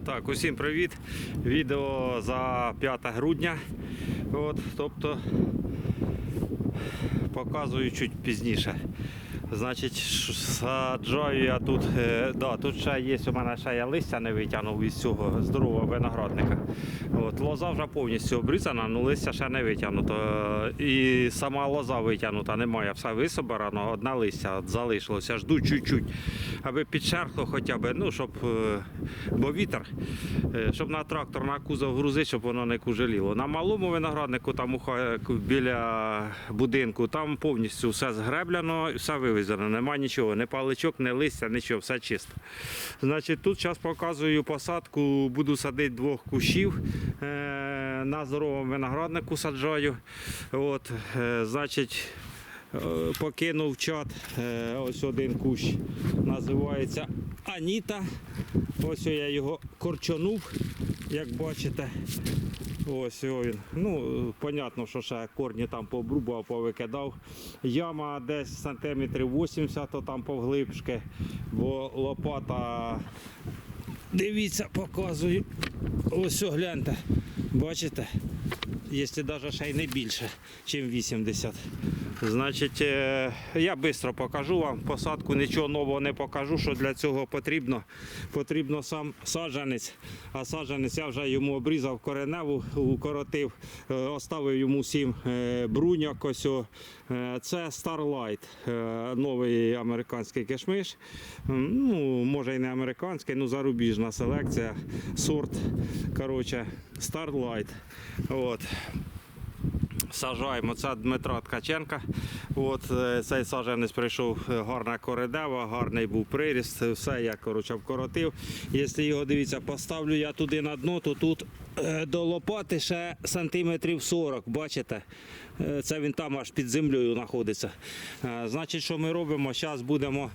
Так, усім привіт. Відео за 5 грудня. От, тобто показую чуть пізніше. Значить, саджаю я тут. Е, да, тут ще є у мене ще я листя не витягнув із цього здорового виноградника. От, лоза вже повністю обрізана, але листя ще не витягнуто. І сама лоза витягнута, немає, все висобрано, одне листя залишилося. Жду чуть-чуть, аби підшерхло хоча б, ну, щоб, е, бо вітер, е, щоб на трактор на кузов грузити, щоб воно не кужеліло. На малому винограднику, там біля будинку, там повністю все згреблено, все вивезено. Нема нічого, ні паличок, ні листя, нічого, все чисто. Значить, тут зараз показую посадку, буду садити двох кущів. е, На здоровому винограднику саджаю. От, е, значить, е, покинув чат. Ось один кущ називається Аніта. Ось я його корчонув, як бачите. Ось він. Ну, понятно, що ще корні там побрубав, повикидав. Яма десь сантиметрів 80, то там повглибшки, бо лопата. Дивіться, показую. Ось гляньте. Бачите? Якщо навіть ще й не більше, ніж 80. Значить, е, я швидко покажу вам посадку, нічого нового не покажу, що для цього потрібно. Потрібно сам саджанець, а саджанець я вже йому обрізав кореневу, укоротив, е, оставив йому сім е, бруняк. Ось Це Starlight, новий американський кишмиш. Ну, може і не американський, ну зарубіжна селекція, сорт. Коротше, Starlight. От. Сажаємо. Це Дмитра Ткаченка. От, е, цей саджанець прийшов е, гарна коридева, гарний був приріст, все я коротше, вкоротив. Якщо його дивіться, поставлю я туди на дно, то тут е, до лопати ще сантиметрів 40, бачите? Це він там аж під землею знаходиться. Значить, що ми робимо? Зараз будемо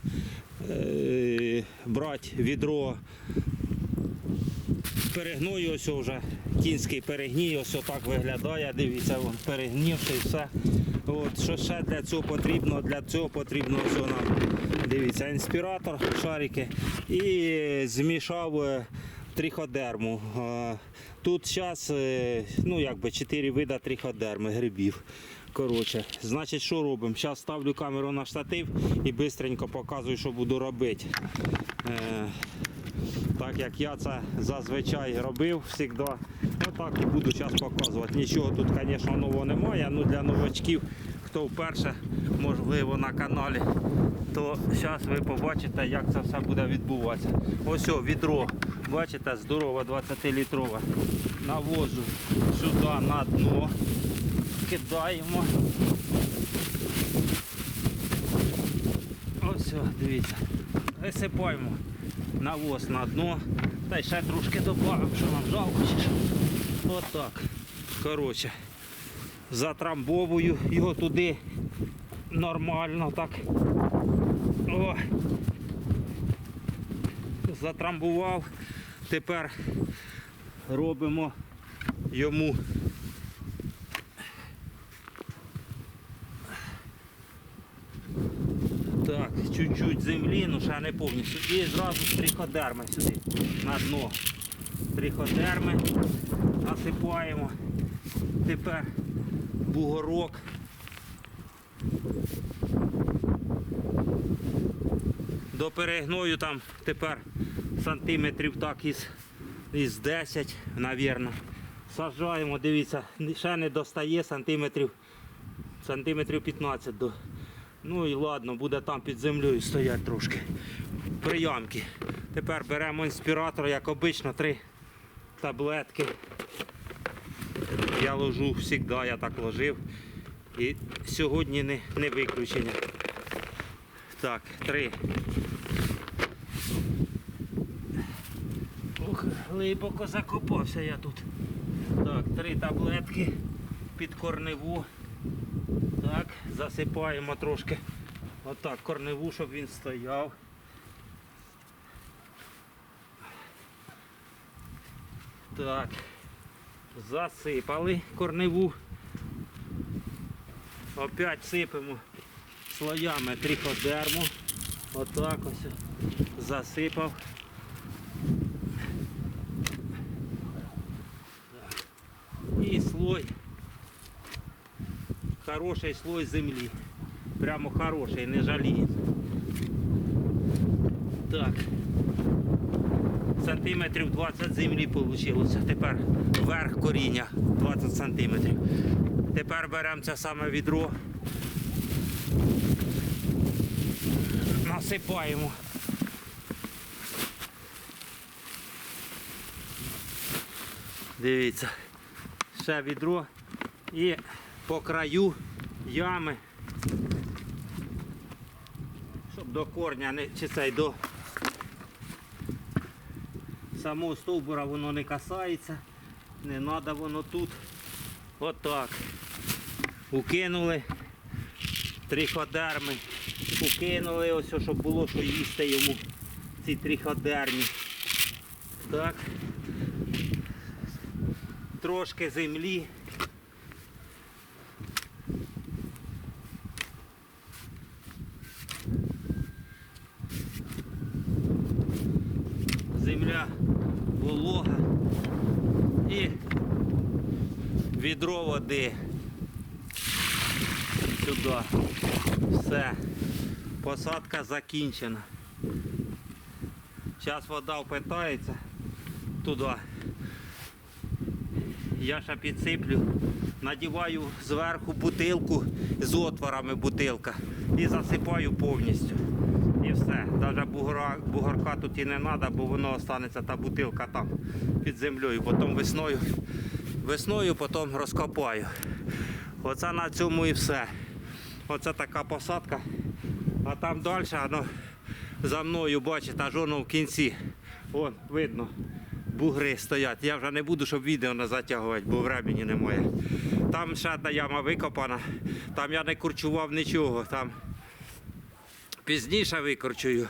брати відро перегною, ось вже кінський перегній, ось так виглядає. Дивіться, вон, перегнівши все. От, що ще для цього потрібно? Для цього потрібно ось нам, дивіться, інспіратор, шарики і змішав е, триходерму. Е, Тут зараз ну, якби 4 вида триходерми грибів. Коротше, значить, що робимо? Зараз ставлю камеру на штатив і швидко показую, що буду робити. Так як я це зазвичай робив завжди. Отак і буду зараз показувати. Нічого тут, звісно, нового немає. Ну для новачків, хто вперше, можливо, на каналі, то зараз ви побачите, як це все буде відбуватися. Ось о, відро. Бачите, здорове 20-літрове. Навожу сюди на дно. Кидаємо. Ось, дивіться. Висипаємо навоз на дно. Та й ще трошки додамо, що нам жалко. Отак. Коротше. Затрамбовую його туди нормально так. О. Затрамбував. Тепер робимо йому Так, чуть-чуть землі, ну ще не повністю. І зразу триходерми сюди на дно. Триходерми насипаємо. Тепер бугорок. До перегною там тепер сантиметрів так із, із 10, мабуть. Саджаємо, дивіться, ще не достає сантиметрів, сантиметрів 15 до. Ну і ладно, буде там під землею стояти трошки. Приямки. Тепер беремо інспіратор, як обично, три таблетки. Я ложу завжди, я так ложив. І сьогодні не, не виключення. Так, три. Ох, глибоко закопався я тут. Так, три таблетки під корневу. Так, засипаємо трошки. Отак, корневу, щоб він стояв. Так, засипали корневу. Опять сипемо слоями триходерму. Отак ось засипав. І слой Хороший слой землі. Прямо хороший, не жаліє. Так. Сантиметрів 20 землі вийшло. Тепер верх коріння 20 сантиметрів. Тепер беремо це саме відро. Насипаємо. Дивіться, ще відро і по краю ями, щоб до корня не чи цей до самого стовбура воно не касається, не треба воно тут. Отак. Укинули триходерми, укинули ось, щоб було що їсти йому ці триходермі. Так. Трошки землі. Земля волога і відро води. Сюди. Все. Посадка закінчена. Зараз вода впитається туди. Я ще підсиплю, надіваю зверху бутилку з отворами бутилка і засипаю повністю. І все. Навіть бугора, бугорка тут і не треба, бо воно останеться та бутилка там під землею. Потім весною, весною потім розкопаю. Оце на цьому і все. Оце така посадка. А там далі воно за мною, бачите, аж воно в кінці. Вон, видно бугри стоять. Я вже не буду, щоб відео не затягувати, бо времени немає. Там ще одна яма викопана, там я не курчував нічого. Там пізніше викорчую.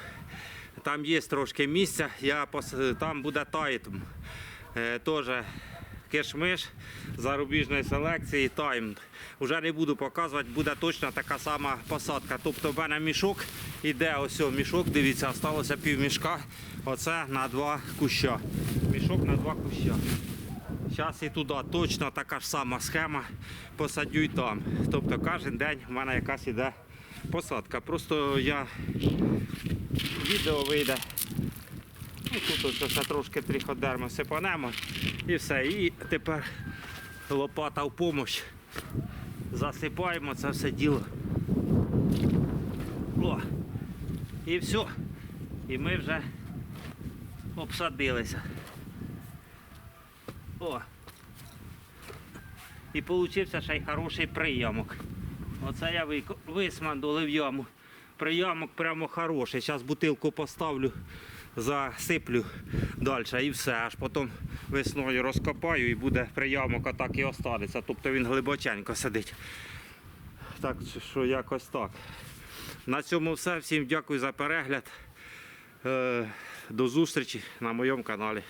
Там є трошки місця, я пос- там буде тайтм. Е, Теж кишмиш зарубіжної селекції тайм. Уже не буду показувати, буде точно така сама посадка. Тобто в мене мішок іде, ось мішок, дивіться, залишилося пів мішка. Оце на два куща. Мішок на два куща. Зараз і туди точно така ж сама схема. Посадю й там. Тобто кожен день в мене якась іде посадка. Просто я відео вийде. Ну, тут ось ще трошки триходерми сипанемо і все. І тепер лопата в допомогу. Засипаємо це все діло. О, і все. І ми вже обсадилися. О. І получився ще й хороший прийомок. Оце я висмандулив яму. Приямок прямо хороший. Зараз бутилку поставлю, засиплю далі і все. Аж потім весною розкопаю і буде приямок, а так і останеться. Тобто він глибоченько сидить. Так що якось так. На цьому все. Всім дякую за перегляд. Е, До зустрічі на моєму каналі.